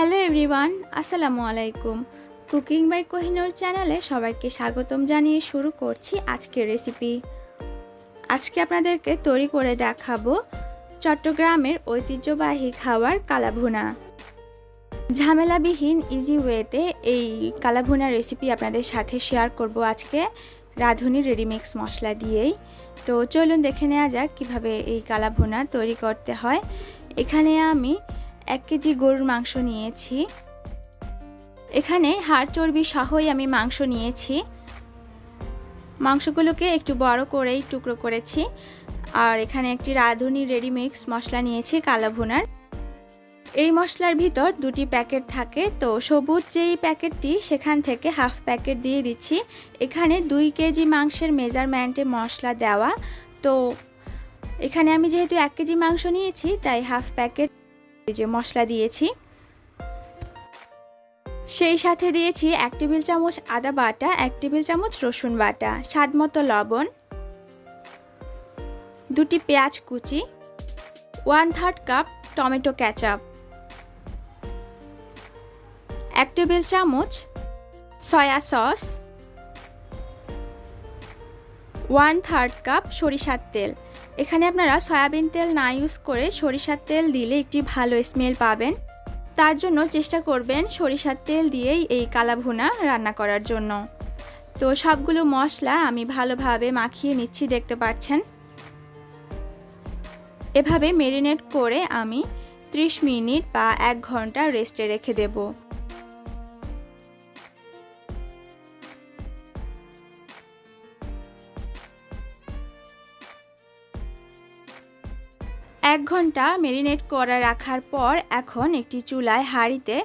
Hello everyone আসসালামু আলাইকুম। Cooking by Kohinoor চ্যানেলে সবাইকে স্বাগতম জানিয়ে শুরু করছি আজকের রেসিপি আজকে আপনাদেরকে তৈরি করে দেখাবো চট্টগ্রামের ঐতিহ্যবাহী খাবার কালাভুনা। ঝামেলাবিহীন ইজি ওয়েতে এই কালাভুনা রেসিপি আপনাদের সাথে শেয়ার করব আজকে রাঁধুনি রেডিমিক্স মশলা দিয়েই। তো চলুন দেখে নেওয়া যাক কীভাবে এই কালাভুনা তৈরি করতে হয়। এখানে আমি এক কেজি গরুর মাংস নিয়েছি। এখানে হাড় চর্বি সহই আমি মাংস নিয়েছি। মাংসগুলোকে একটু বড় করেই টুকরো করেছি। আর এখানে একটি রাঁধুনি রেডিমিক্স মশলা নিয়েছি, কালো ভুনার। এই মশলার ভিতর দুটি প্যাকেট থাকে, তো সবুজ যেই প্যাকেটটি সেখান থেকে হাফ প্যাকেট দিয়ে দিচ্ছি। এখানে দুই কেজি মাংসের মেজারমেন্টে মশলা দেওয়া, তো এখানে আমি যেহেতু এক কেজি মাংস নিয়েছি, তাই হাফ প্যাকেট যে মশলা দিয়েছি। সেই সাথে দিয়েছি এক টেবিল চামচ আদা বাটা, এক টেবিল চামচ রসুন বাটা, স্বাদ মতো লবণ, দুটি পেঁয়াজ কুচি one third cup tomato ketchup এক টেবিল চামচ soya sauce one third cup সরিষার তেল। এখানে আপনারা সয়াবিন তেল না ইউজ করে সরিষার তেল দিলে একটি ভালো স্মেল পাবেন। তার জন্য চেষ্টা করবেন সরিষার তেল দিয়েই এই কালাভুনা রান্না করার জন্য। তো সবগুলো মশলা আমি ভালোভাবে মাখিয়ে নিচ্ছি, দেখতে পাচ্ছেন। এভাবে মেরিনেট করে আমি 30 মিনিট বা এক ঘণ্টা রেস্টে রেখে দেবো। এক ঘণ্টা মেরিনেট করে রাখার পর এখন একটি চুলায় হাঁড়িতে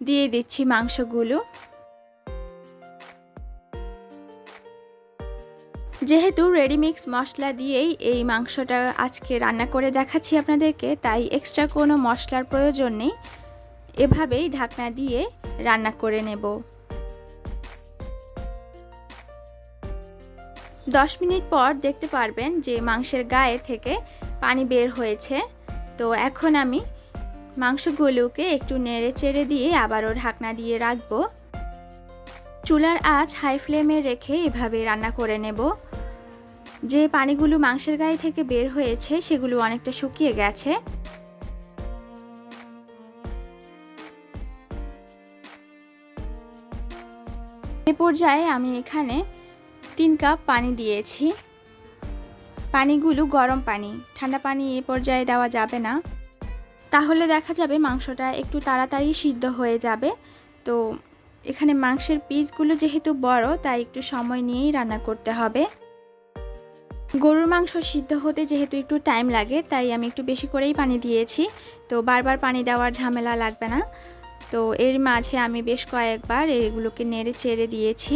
দিয়ে দিচ্ছি মাংসগুলো। যেহেতু রেডিমিক্স মশলা দিয়েই এই মাংসটা আজকে রান্না করে দেখাচ্ছি আপনাদেরকে, তাই এক্সট্রা কোনো মশলার প্রয়োজন নেই। এভাবেই ঢাকনা দিয়ে রান্না করে নেব। দশ মিনিট পর দেখতে পারবেন যে মাংসের গায়ে থেকে পানি বের হয়েছে। তো এখন আমি মাংসগুলোকে একটু নেড়ে চেড়ে দিয়ে আবারও ঢাকনা দিয়ে রাখব। চুলার আঁচ হাই ফ্লেমে রেখে এভাবে রান্না করে নেব। যে পানিগুলো মাংসের গায়ে থেকে বের হয়েছে, সেগুলো অনেকটা শুকিয়ে গেছে। এ পর্যায়ে আমি এখানে তিন কাপ পানি দিয়েছি। পানিগুলো গরম পানি। ঠান্ডা পানি এ পর্যায়ে দেওয়া যাবে না। তাহলে দেখা যাবে মাংসটা একটু তাড়াতাড়ি সিদ্ধ হয়ে যাবে। তো এখানে মাংসের পিসগুলো যেহেতু বড়, তাই একটু সময় নিয়েই রান্না করতে হবে। গরুর মাংস সিদ্ধ হতে যেহেতু একটু টাইম লাগে, তাই আমি একটু বেশি করেই পানি দিয়েছি। তো বারবার পানি দেওয়ার ঝামেলা লাগবে না। তো এর মাঝে আমি বেশ কয়েকবার এগুলোকে নেড়ে চেড়ে দিয়েছি।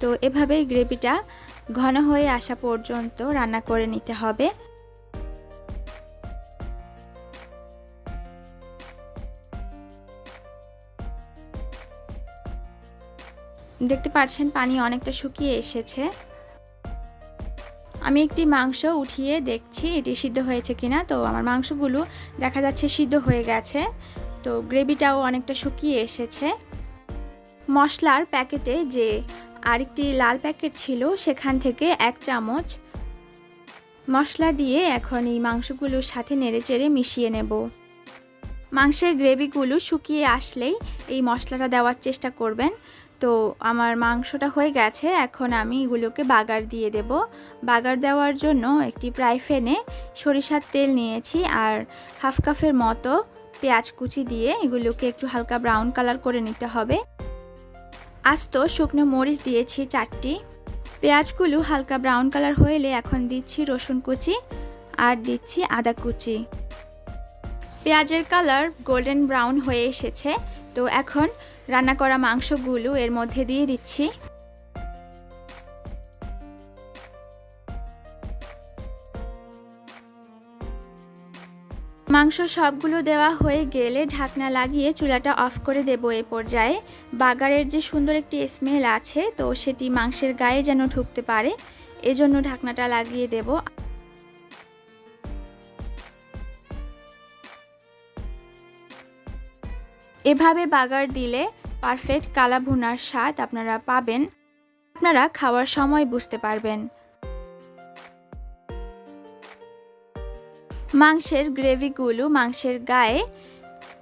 তো এভাবেই গ্রেভিটা ঘন হয়ে আসা পর্যন্ত রান্না করে নিতে হবে। দেখতে পাচ্ছেন পানি অনেকটা শুকিয়ে এসেছে। আমি একটি মাংস উঠিয়ে দেখছি এটি সিদ্ধ হয়েছে কিনা। তো আমার মাংসগুলো দেখা যাচ্ছে সিদ্ধ হয়ে গেছে। তো গ্রেভিটাও অনেকটা শুকিয়ে এসেছে। মশলার প্যাকেটে যে আরেকটি লাল প্যাকেট ছিল, সেখান থেকে এক চামচ মশলা দিয়ে এখন এই মাংসগুলোর সাথে নেড়েচেড়ে মিশিয়ে নেব। মাংসের গ্রেভিগুলো শুকিয়ে আসলেই এই মশলাটা দেওয়ার চেষ্টা করবেন। তো আমার মাংসটা হয়ে গেছে, এখন আমি এগুলোকে বাগার দিয়ে দেব। বাগার দেওয়ার জন্য একটি প্রাই ফেনে সরিষার তেল নিয়েছি আর হাফ কাপের মতো পেঁয়াজ কুচি দিয়ে এগুলোকে একটু হালকা ব্রাউন কালার করে নিতে হবে। আস্ত শুকনো মরিচ দিয়েছি চারটি। পেঁয়াজগুলো হালকা ব্রাউন কালার হয়েলে এখন দিচ্ছি রসুন কুচি আর দিচ্ছি আদা কুচি। পেঁয়াজের কালার গোল্ডেন ব্রাউন হয়ে এসেছে, তো এখন রান্না করা মাংসগুলো এর মধ্যে দিয়ে দিচ্ছি। মাংস সবগুলো দেওয়া হয়ে গেলে ঢাকনা লাগিয়ে চুলাটা অফ করে দেব এ পর্যায়ে। বাগারের যে সুন্দর একটি স্মেল আছে, তো সেটি মাংসের গায়ে যেন ঢুকতে পারে, এজন্য ঢাকনাটা লাগিয়ে দেব। এভাবে বাগার দিলে পারফেক্ট কালা ভুনার স্বাদ আপনারা পাবেন। আপনারা খাওয়ার সময় বুঝতে পারবেন। মাংসের গ্রেভিগুলো মাংসের গায়ে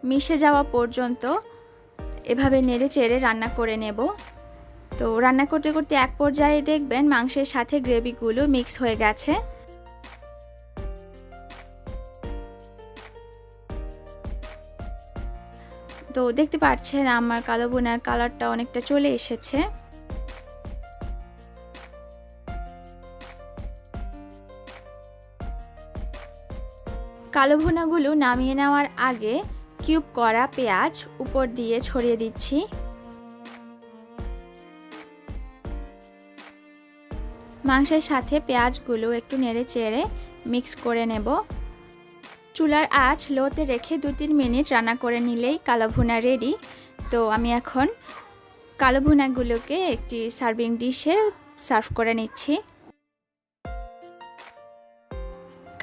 মিশে যাওয়া পর্যন্ত এভাবে নেড়ে চেড়ে রান্না করে নেব। তো রান্না করতে করতে এক পর্যায়ে দেখবেন মাংসের সাথে গ্রেভিগুলো মিক্স হয়ে গেছে। তো দেখতে পাচ্ছেন আমার কালো বোনার কালারটা অনেকটা চলে এসেছে। কালো ভুনাগুলো নামিয়ে নেওয়ার আগে কিউব করা পেঁয়াজ উপর দিয়ে ছড়িয়ে দিচ্ছি। মাংসের সাথে পেঁয়াজগুলো একটু নেড়ে চেড়ে মিক্স করে নেব। চুলার আঁচ লোতে রেখে দু তিন মিনিট রান্না করে নিলেই কালো ভুনা রেডি তো আমি এখন কালো ভুনাগুলোকে একটি সার্ভিং ডিশে সার্ভ করে নিচ্ছি।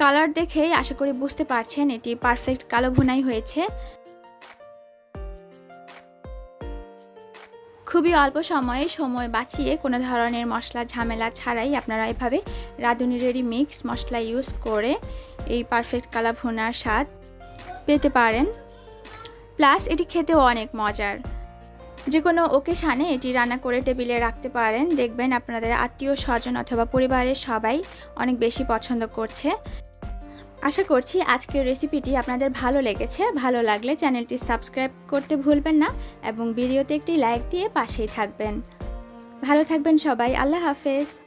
কালার দেখেই আশা করি বুঝতে পারছেন, এটি পারফেক্ট কালো ভুনাই হয়েছে। খুবই অল্প সময়ে সময় বাঁচিয়ে কোনো ধরনের মশলা ঝামেলা ছাড়াই আপনারা এভাবে রাঁধুনি রেডি মিক্স মশলা ইউজ করে এই পারফেক্ট কালা ভুনার স্বাদ পেতে পারেন। প্লাস এটি খেতেও অনেক মজার। যে কোনো ওকেশানে এটি রান্না করে টেবিলে রাখতে পারেন। দেখবেন আপনাদের আত্মীয় স্বজন অথবা পরিবারের সবাই অনেক বেশি পছন্দ করছে। আশা করছি আজকের রেসিপিটি আপনাদের ভালো লেগেছে। ভালো লাগলে চ্যানেলটি সাবস্ক্রাইব করতে ভুলবেন না এবং ভিডিওতে একটি লাইক দিয়ে পাশেই থাকবেন। ভালো থাকবেন সবাই। আল্লাহ হাফেজ।